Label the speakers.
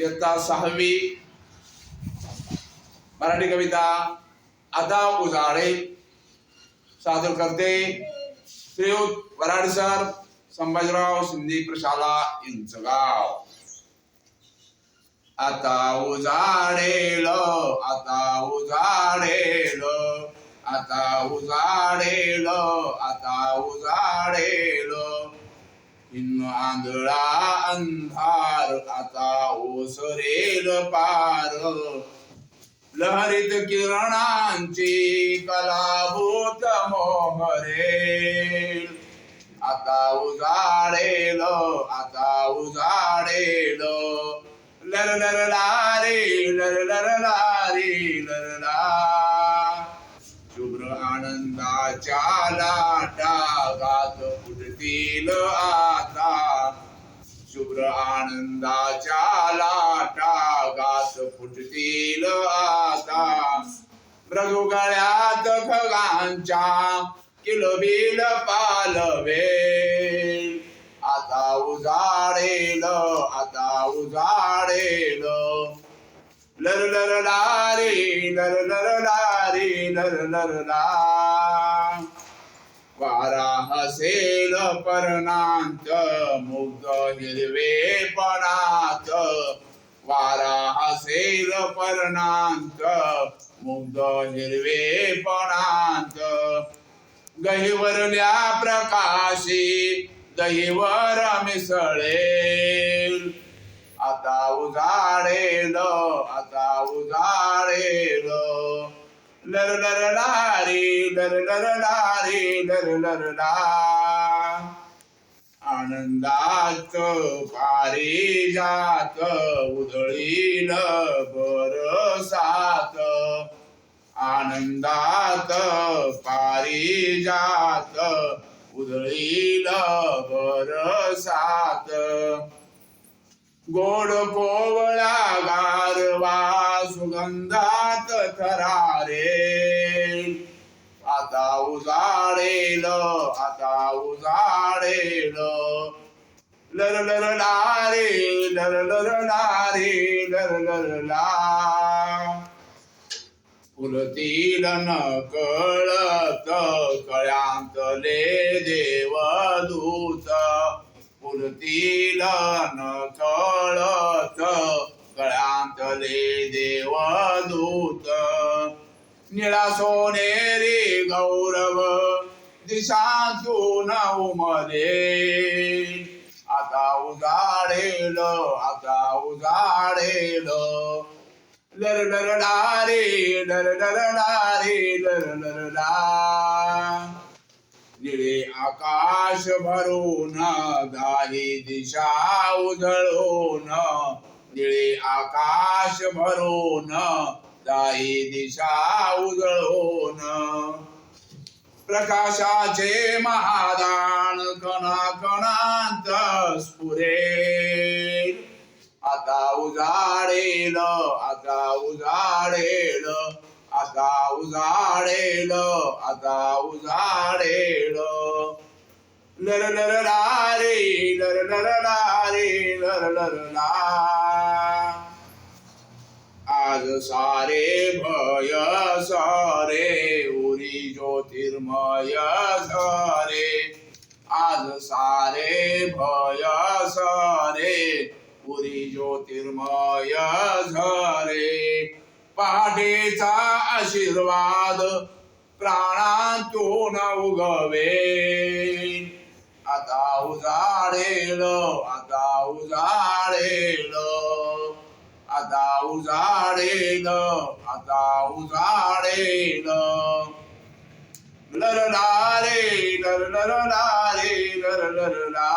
Speaker 1: इयत्ता सहावी. मराठी कविता आता उजाळे. सादर करते श्रीयुत वराडसर संभाजीराव सिंधी प्रशाला इंचगाव. आता उजाडेल आता उजाडेल आता उजाडेल आता उजाडेल. आंधळा अंधार आता ओसरेल पार. लहरित किरणांची कलाभूत मोहरेल. आता उजाडेल आता उजाडेल लर लर लारे लर लर लारे लर ला. शुभ्र आनंदाच्या लाटा गात उडतील आ शुभ्र आनंदाच्या लाटा गात फुटतील आता. मृदुगळ्यात खगांच्या किलबिल पालवे. आता उजाडेल आता उजाडेल. लर लर लारी लर लर लारी लर लर लारी वारा परनांत मुग्ध हिरवेपणात वारा हसेल परनांत मुग्ध हिरवेपणात गहिवरल्या प्रकाशी दहीवर मिसळेल आता उजाडेल आता उजाडेल. लर लर लारी लर लर लारी लर लर ला आनंदात पारिजात उधळील बरसात. आनंदात पारिजात उधळील बरसात. गोड कोवळा गारवा सुगंधात थरारे. आता उजाडेल आता उजाडेल. लर लर लारे लर लर लारे लर लर ला. फुलतील न कळत कळ्यांतले देवदूत. फुलतील न कळत कळ्यांतले देवदूत. निळा सोनेरी गौरव दिशातून उमले आता उजाडेल आता उजाडेल. लर लर डारे लर लर डारे लर लर निळे आकाश भरून दाही दिशा उधळून निळे आकाश भरून जाई दिशा उजळून. प्रकाशाचे महादान कणा कणांत स्फुरेल आता उजाडेल आता उजाडेल आता उजाडेल आता उजाडेल. लर लर लारे लर लर लारे लर लर ला आज सारे भय सारे उरी ज्योतिर्मय सारे. आज सारे भय सारे उरी ज्योतिर्मय झरे पहाटेचा आशीर्वाद प्राणातून उगवे. आता उजाडेल आता उजाडेल. आता उजाडेल आता उजाडेल लर लारे लर लर लारे लर लर ला